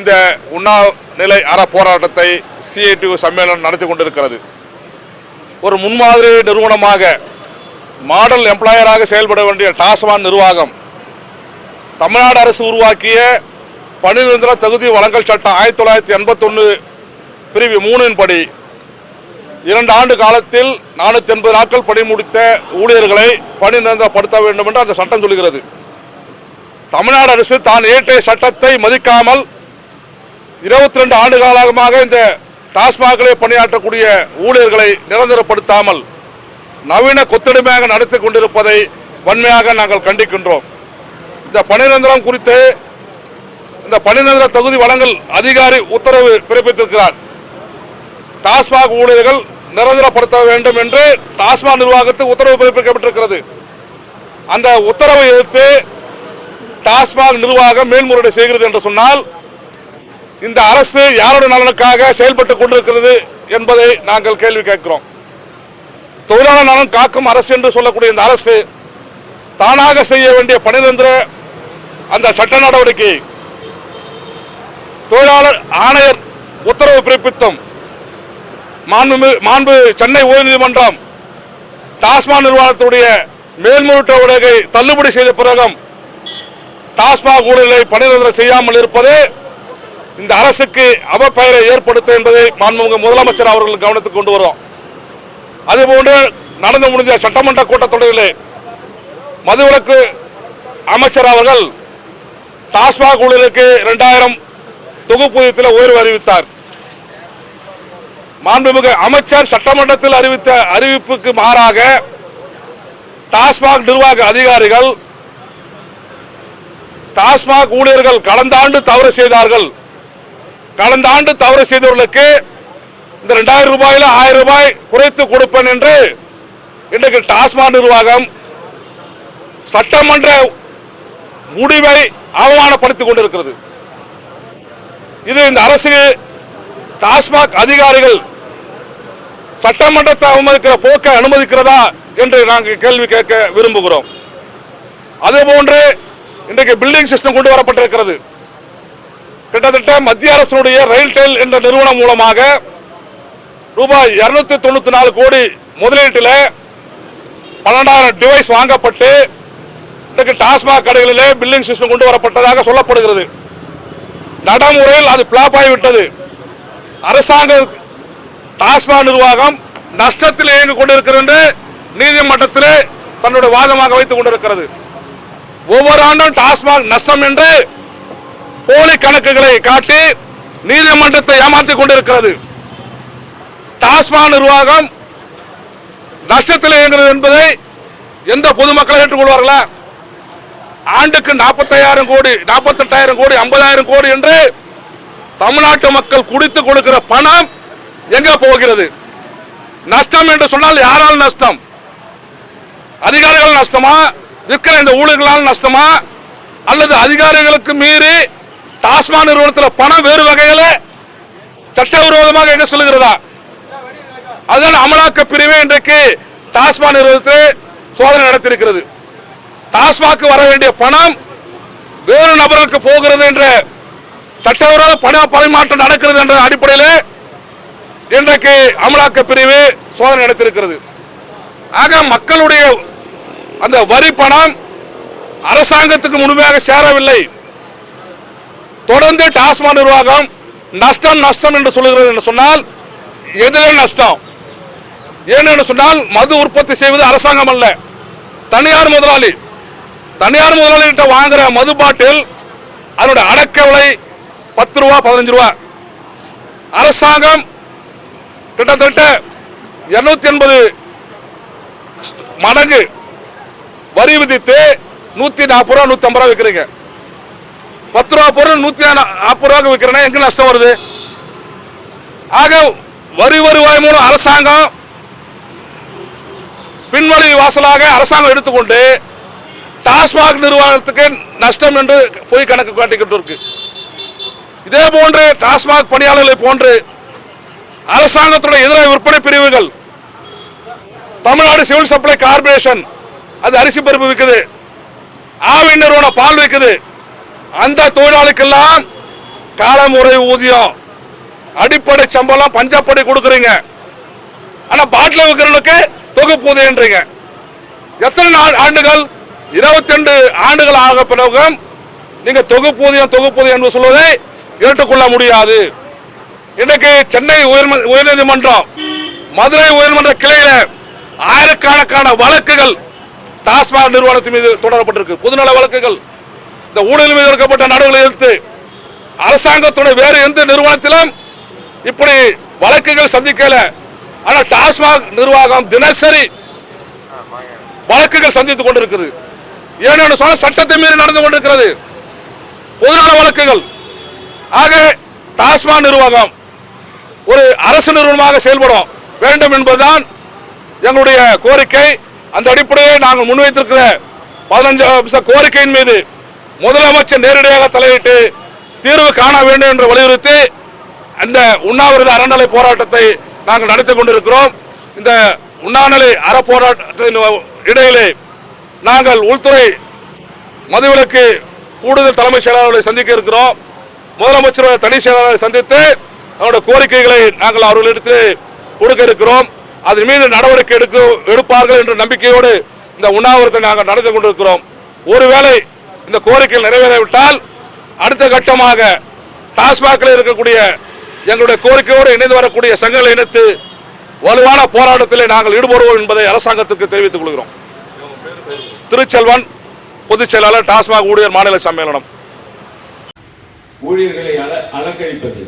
இந்த உண்ணாநிலை அற போராட்டத்தை சிஐடியு சம்மேளனம் நடத்தி கொண்டிருக்கிறது. ஒரு முன்மாதிரி நிறுவனமாக மாடல் எம்ப்ளாயராக செயல்பட வேண்டிய டாஸ்மான் நிர்வாகம் தமிழ்நாடு அரசு உருவாக்கிய பணி நிரந்தர தகுதி வழங்கல் சட்டம் ஆயிரத்தி தொள்ளாயிரத்தி எண்பத்தொன்று பிரிவு மூணின் படி இரண்டு ஆண்டு காலத்தில் நானூற்றி எண்பது நாட்கள் பணி முடித்த ஊழியர்களை பணி நிரந்தரப்படுத்த வேண்டும் என்று அந்த சட்டம் சொல்கிறது. தமிழ்நாடு அரசு தான் இயற்றிய சட்டத்தை மதிக்காமல் இருபத்தி ரெண்டு ஆண்டு காலமாக இந்த டாஸ்மாகிலே பணியாற்றக்கூடிய ஊழியர்களை நிரந்தரப்படுத்தாமல் நவீன கொத்தடிமையாக நடத்தி கொண்டிருப்பதை வன்மையாக நாங்கள் கண்டிக்கின்றோம். இந்த பணிநிரந்தரம் குறித்து இந்த பணிநிரந்தர தகுதி வழங்கல் அதிகாரி உத்தரவு பிறப்பித்திருக்கிறார். டாஸ்மாக் ஊழியர்கள் நிரந்தரப்படுத்த வேண்டும் என்று டாஸ்மாக் நிர்வாகத்துக்கு உத்தரவு பிறப்பிக்கப்பட்டிருக்கிறது. அந்த உத்தரவை எதிர்த்து டாஸ்மாக் நிர்வாகம் மேல்முறையீடு செய்கிறது என்று சொன்னால் இந்த அரசு யாருடைய நலனுக்காக செயல்பட்டு கொண்டிருக்கிறது என்பதை நாங்கள் கேள்வி கேட்கிறோம். தொழிலாளர் நலன் காக்கும் அரசு என்று சொல்லக்கூடிய இந்த அரசு தானாக செய்ய வேண்டிய பணிநிரந்தர அந்த சட்ட நடவடிக்கை தொழிலாளர் ஆணையர் உத்தரவு பிறப்பித்தும் மாண்பு மாண்பு சென்னை உயர்நீதிமன்றம் டாஸ்மாக் நிர்வாகத்துடைய மேல்முறையீட்டு வழக்கை தள்ளுபடி செய்த பிறகும் டாஸ்மாக் ஊழலை பணிநிரந்தரம் செய்யாமல் இருப்பதே இந்த அரசுக்கு அவப்பெயரை ஏற்படுத்தும் என்பதை மாண்புமிகு முதலமைச்சர் அவர்கள் கவனத்துக்கு கொண்டு வரும். அதுபோன்று நடந்து முடிஞ்ச சட்டமன்ற கூட்டத்தொடரிலே மதுவிலக்கு அமைச்சர் அவர்கள் டாஸ்மாக் ஊழலுக்கு இரண்டாயிரம் தொகுப்பூதியத்தில் உயர்வு அறிவித்தார். மாண்புமிகு அமைச்சர் சட்டமன்றத்தில் அறிவித்த அறிவிப்புக்கு மாறாக டாஸ்மாக் நிர்வாக அதிகாரிகள் டாஸ்மாக் ஊழியர்கள் கடந்த ஆண்டு தவறு செய்தார்கள். கடந்த ஆண்டு தவறு செய்தவர்களுக்கு இந்த ரெண்டாயிரம் ரூபாயில ஆயிரம் ரூபாய் குறைத்து கொடுப்பேன் என்று இன்றைக்கு டாஸ்மாக் நிர்வாகம் சட்டமன்ற முடிவை அவமானப்படுத்திக் கொண்டிருக்கிறது. இது இந்த அரசு டாஸ்மாக் அதிகாரிகள் சட்டமன்றத்தை அவமதிக்கிற போக்கை அனுமதிக்கிறதா என்று நாங்கள் கேள்வி கேட்க விரும்புகிறோம். அதேபோன்று இன்றைக்கு பில்டிங் சிஸ்டம் கொண்டு வரப்பட்டிருக்கிறது. கிட்டத்தட்ட மத்திய அரசுடைய ரயில்டெல் என்ற நிறுவனம் மூலமாக ரூபாய் இருநூத்தி தொண்ணூத்தி நாலு கோடி முதலீட்டில் பன்னெண்டாயிரம் டிவைஸ் வாங்கப்பட்டு இன்றைக்கு டாஸ்மாக் கடைகளிலே பில்லிங் சிஸ்டம் கொண்டு வரப்பட்டதாக சொல்லப்படுகிறது. நடைமுறையில் அது பிளாப் ஆகிவிட்டது. அரசாங்க டாஸ்மாக் நிர்வாகம் நஷ்டத்தில் இயங்கிக் கொண்டிருக்கிறது நீதிமன்றத்தில் தன்னுடைய வாதமாக வைத்துக் கொண்டிருக்கிறது. ஒவ்வொரு ஆண்டும் டாஸ்மாக் நஷ்டம் என்று போலி கணக்குகளை காட்டி நீதிமன்றத்தை ஏமாற்றிக் கொண்டிருக்கிறது. டாஸ்மாக் நிர்வாகம் நஷ்டத்தில் இயங்குகிறது என்பதை எந்த பொதுமக்கள் ஏற்றுக்கொள்வார்களா? ஆண்டுக்கு நாற்பத்தையாயிரம் கோடி நாற்பத்தெட்டாயிரம் கோடி ஐம்பதாயிரம் கோடி என்று தமிழ்நாட்டு மக்கள் குடித்து கொடுக்கிற பணம் எங்க போகிறது? நஷ்டம் என்று சொன்னால் யாரால் நஷ்டம்? அதிகாரிகள் நஷ்டமா? விற்கிற இந்த ஊழல்களால் நஷ்டமா? அல்லது அதிகாரிகளுக்கு மீறி டாஸ்மாக் நிறுவனத்தில் பணம் வேறு வகையில் சட்டவிரோதமாக எங்க சொல்லுகிறதா? அதுதான் அமலாக்க பிரிவு இன்றைக்கு டாஸ்மாக் நிறுவனத்தில் சோதனை நடத்தியிருக்கிறது. டாஸ்மாக் வர வேண்டிய பணம் வேறு நபருக்கு போகிறது என்ற சட்டவிரோத பண பரிமாற்றம் நடக்கிறது என்ற அடிப்படையில் இன்றைக்கு அமலாக்க பிரிவு சோதனை நடத்தியிருக்கிறது. ஆக மக்களுடைய அந்த வரி பணம் அரசாங்கத்துக்கு முழுமையாக சேரவில்லை. தொடர்ந்து டாஸ்மாக் நிர்வாகம் நஷ்டம் நஷ்டம் என்று சொல்லுகிறது என்று சொன்னால் எதில் நஷ்டம். ஏனென்று சொன்னால் மது உற்பத்தி செய்வது அரசாங்கம் அல்ல. தனியார் முதலாளி தனியார் முதலாளிகிட்ட வாங்குற மது பாட்டில் அதனுடைய அடக்க விலை பத்து ரூபா பதினஞ்சு ரூபா. அரசாங்கம் கிட்டத்தட்ட இருநூத்தி எண்பது மடங்கு வரி விதித்து நூத்தி நாற்பது ரூபா நூத்தி ஐம்பது ரூபா விற்கிறீங்க. பத்து ரூபா பொருள் நூத்தி நாற்பது ரூபாய்க்கு விற்கிறேன்னா எங்க நஷ்டம் வருது? ஆக வரி வருவாய் மூலம் அரசாங்கம் பின்வழி வாசலாக அரசாங்கம் எடுத்துக்கொண்டு டாஸ்மாக் நிறுவனத்துக்கு நஷ்டம் என்று பொய் கணக்கு காட்டிக்கிட்டு இருக்கு. இதே போன்று டாஸ்மாக் பணியாளர்களை போன்று அரசாங்கத்துடைய எதிராக விற்பனை பிரிவுகள் தமிழ்நாடு சிவில் சப்ளை கார்பரேஷன் அது அரிசி பருப்பு விற்குது ஆவி நிறுவனம் பால் விற்குது அந்த தொழிலாளிக்கெல்லாம் காலமுறை ஊதியம். அடிப்படை சம்பளம் பஞ்சப்படி கொடுக்குறீங்க. ஆனா பாட்டில் விற்கிறவங்களுக்கு தொகுப்பு ஊதியன்றீங்க எத்தனை ஆண்டுகள் ஆண்டுகள்? 22 ஆண்டுகள் ஆக பிறகும் நீங்க தொகுப்பூதியம் தொகுப்பூதியம் என்று சொல்வதை ஏற்றுக்கொள்ள முடியாது. இன்னைக்கு சென்னை உயர் உயர்நீதிமன்றம் மதுரை உயர்மன்ற கிளையில ஆயிரக்கணக்கான வழக்குகள் டாஸ்மாக் நிறுவனத்தின் மீது தொடரப்பட்டிருக்கு. பொதுநல வழக்குகள் இந்த ஊழல் மீது எடுக்கப்பட்ட நடவடிக்கை எதிர்த்து அரசாங்கத்துடைய வேறு எந்த நிறுவனத்திலும் இப்படி வழக்குகள் சந்திக்கல. ஆனால் டாஸ்மாக் நிர்வாகம் தினசரி வழக்குகள் சந்தித்துக் கொண்டிருக்கிறது. ஏன்னு சொன்ன சட்டத்தை மீறி நடந்து கொண்டிருக்கிறது. பொதுநல வழக்குகள். ஆக டாஸ்மாக் நிர்வாகம் ஒரு அரசு நிறுவனமாக செயல்படும் வேண்டும் என்பதுதான் எங்களுடைய கோரிக்கை. அந்த அடிப்படையை நாங்கள் முன்வைத்திருக்கிற பதினஞ்சு அம்ச கோரிக்கையின் மீது முதலமைச்சர் நேரடியாக தலையிட்டு தீர்வு காண வேண்டும் என்று வலியுறுத்தி அந்த உண்ணாவிரத அறநிலை போராட்டத்தை நாங்கள் நடத்தி கொண்டிருக்கிறோம். இந்த உண்ணாநிலை அறப்போராட்டத்தின் இடையிலே நாங்கள் உள்துறை மதுவிலக்கு கூடுதல் தலைமைச் செயலாளர்களை சந்திக்க இருக்கிறோம். முதலமைச்சர் தனி செயலாளரை சந்தித்து அவருடைய கோரிக்கைகளை நாங்கள் அவர்களிடத்தில் கொடுக்க இருக்கிறோம். அதன் மீது நடவடிக்கை எடுக்க எடுப்பார்கள் என்ற நம்பிக்கையோடு இந்த உண்ணாவிரத்தை நாங்கள் நடத்தி கொண்டிருக்கிறோம். ஒருவேளை இந்த கோரிக்கைகள் நிறைவேறவிட்டால் அடுத்த கட்டமாக டாஸ்மாகில் இருக்கக்கூடிய எங்களுடைய கோரிக்கையோடு இணைந்து வரக்கூடிய சங்கங்களை இணைத்து வலுவான போராட்டத்தில் நாங்கள் ஈடுபடுவோம் என்பதை அரசாங்கத்துக்கு தெரிவித்துக் கொள்கிறோம். திருச்செல்வன் பொதுச் செயலாளர் டாஸ்மாக் ஊழியர் மாநில சம்மேளனம். ஊழியர்களை அலங்கரிப்பது.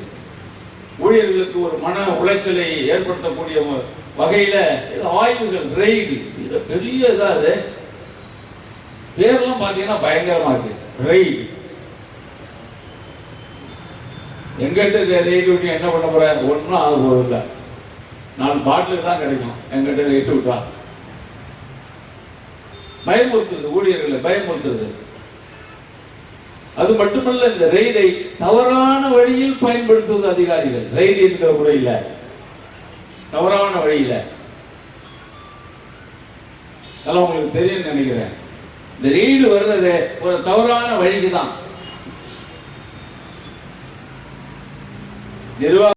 ஊழியர்களுக்கு ஒரு மன உளைச்சலை ஏற்படுத்தக்கூடிய வகையில ஆய்வுகள் ரெய்டு. பெரிய இதா பேர்லாம் பாத்தீங்கன்னா பயங்கரமா இருக்கு. ரெய்டு எங்கிட்ட ரெய்டு விட்டு என்ன பண்ண போற ஒன்றும் ஆக போறதில்ல. நாலு பாட்டிலுக்கு தான் கிடைக்கும். எங்கிட்ட ரெய்டு விட்டா பயமுறுத்துறது ஊழியர்களை பயமுறுத்துறது. அது மட்டுமல்ல இந்த ரெய்டை தவறான வழியில் பயன்படுத்துவது அதிகாரிகள். ரெய்டு என்கிற முறையில தவறான வழியில. அதெல்லாம் உங்களுக்கு தெரியும் நினைக்கிறேன். இந்த ரெய்டு வர்றது ஒரு தவறான வழிக்கு தான் நிர்வாக